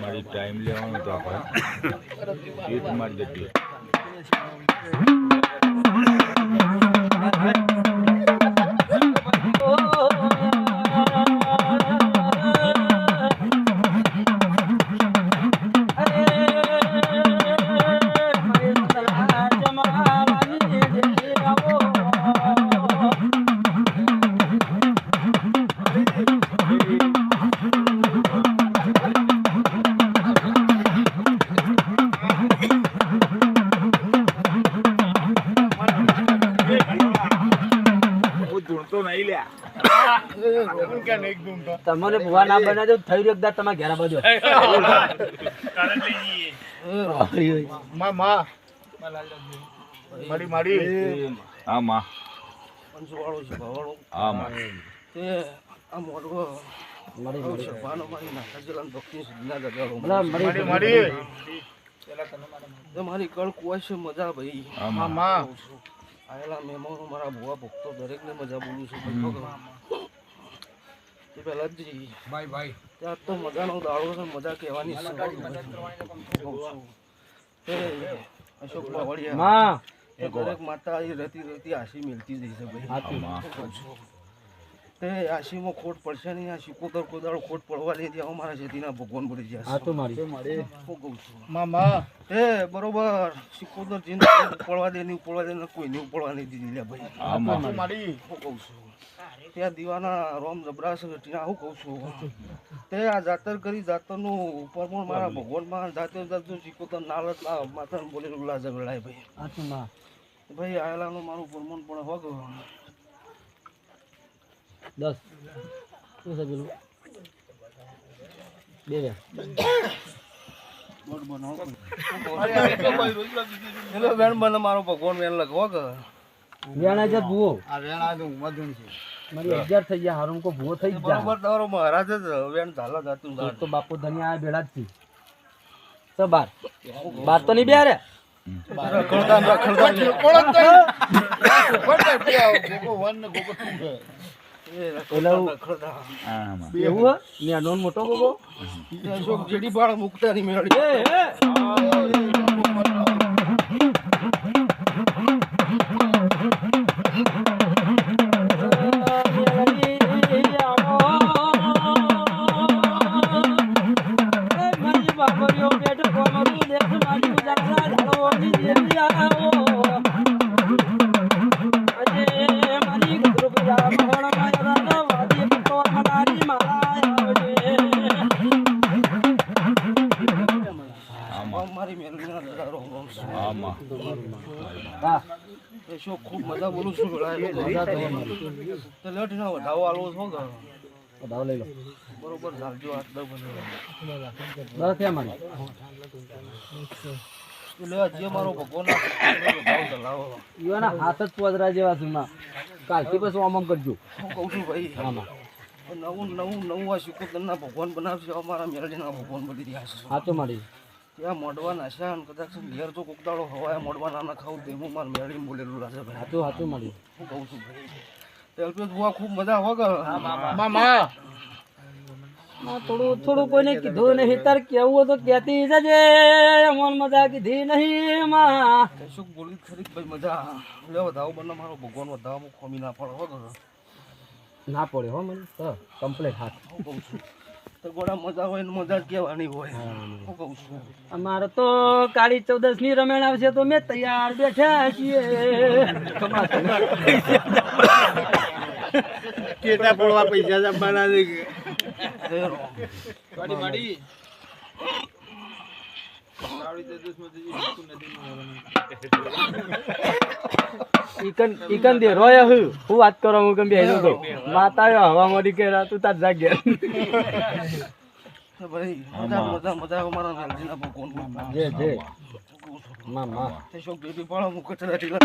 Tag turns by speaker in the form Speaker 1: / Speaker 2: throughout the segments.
Speaker 1: મારી ટાઈમ લેવાનો તો આપણે. મારી જતી નહીં લ્યા
Speaker 2: તમને ભુવા ના બનાવજો થઈ રહ્યો એકદા તમે ઘેરા બાજુ
Speaker 1: હા માં હા માં
Speaker 2: બોલા, મળી
Speaker 3: મારી કળ કુવા છે મજા ભાઈ
Speaker 1: માં
Speaker 3: મહેમાનો મારા ભુવા ભક્તો દરેકને મજા બોલું છું એ પહેલા જ ભાઈ ભાઈ. ત્યાં તો મજાનો દાડો છે મજા કહેવાની છે. કહું છું. એ અશોક બાવળિયા.
Speaker 2: માં.
Speaker 3: દરેક માતા એ રતી રતી આશી મિલતી જઈ છે ભાઈ. તે આશીમાં ખોટ પડશે નહીં આ શીકોતર કોદાળો ખોટ પડવા દે ત્યાં અમારા જેતીના ભગવાન પડી જશે
Speaker 2: આ તો મારી.
Speaker 3: કહું છું. મામા. એ બરોબર. સિકોદર જીને ઉપડવા દે નહીં ઉપડવા દે ને કોઈને નહીં દીધી. લે ભાઈ. કહું છું. ત્યાં દીવાના રોમ જબરાસ ટીના હું કહું છું. તે આ જાતર કરી જાતરનું ઉપર પણ મારા ભગવાનમાં જાતે જાતું સિકોતર નાલત માતા માથાને બોલેલું લાજર લડાય ભાઈ.
Speaker 2: આ તો
Speaker 3: ભાઈ આયેલાનું મારું પરમણ પણ હોગ.
Speaker 2: દસ શું છે પેલું બે બે
Speaker 3: એટલે બેન બને મારો ભગવાન બેન લખવો કે
Speaker 2: વેણા છે ભૂવો મારી અગિયાર થઈ ગયા હારું કો ભૂવો થઈ જ
Speaker 3: બરોબર તમારો મહારાજ જ વેણ ઝાલા જાતું
Speaker 2: તો તો બાપુ ધનિયા આ ભેળા જ થી તો બાર બાર તો નહીં બે રે
Speaker 3: રખડતા
Speaker 2: એવું હા? ને નોન મોટો ગોગો
Speaker 3: અશોક જેડી બાળ મુકતા નહીં મેળવી. મેળવીના ખૂબ મજા બોલું છું તો લેટ ના વધાવો આલો હાથ જે
Speaker 2: પોદરા જેવા છું કાલથી બસ આમ કરજો
Speaker 3: હું કહું છું ભાઈ નવું નવું નવું આ શિકોતરના ભગવાન બનાવશે અમારા મેળડીના ભગવાન બની રહ્યા છે
Speaker 2: તો મારી.
Speaker 3: ત્યાં મોડવા નાશા અને કદાચ ઘેર તો કોક દાડો હવાય મોડવા ના ના ખાવું તેવું મારે મેળવીને બોલેલું લાગે ભાઈ.
Speaker 2: હા હાથે હા
Speaker 3: હું કહું છું ભાઈ. તેલપેટ જોવા ખૂબ મજા આવે મામા
Speaker 2: થોડું થોડું કોઈને કીધું નહીં. તાર કેવું તો કેતી જજે મન મજા કીધી નહીં માં.
Speaker 3: કશુંક બોલી ખરી ભાઈ મજા? લે વધાવો બને મારો ભગવાન વધાવો ખોમી ના પડે હો
Speaker 2: ના પડે હો મને. તો કમ્પ્લેટ હાથ.
Speaker 3: હું કહું છું. ગોળા મજા હોય ને મજા જ કહેવાની હોય. હું. કહું છું.
Speaker 2: અમારે તો કાળી ચૌદસની રમેણ આવશે તો મેં તૈયાર બેઠા છીએ.
Speaker 4: કેટલા પડવા પૈસા જમવાના
Speaker 2: ઈકન ઈકન દે રોય હું. હું વાત કરો હું કેમ બેહી તો માતા હવા મોડી કે તું તાર જાગે જે જે. માં. માં
Speaker 3: તે શોક બેબી પાળો મુક ચલા ઢીલા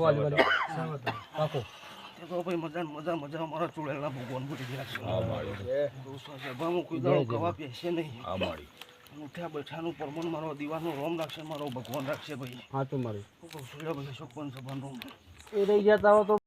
Speaker 2: હું વાલી વાલી
Speaker 3: ભાઈ મજા મજા મજા અમારા ચૂડેલા ભગવાન બધી ગયા કોઈ ગવા બેસે નહીં. ઉઠ્યા બેઠાનું પરમણ મારો દીવાનો રોમ રાખશે મારો ભગવાન રાખશે ભાઈ.
Speaker 2: હા
Speaker 3: ભાઈ સભાનું
Speaker 2: એ રહી જતા હો તો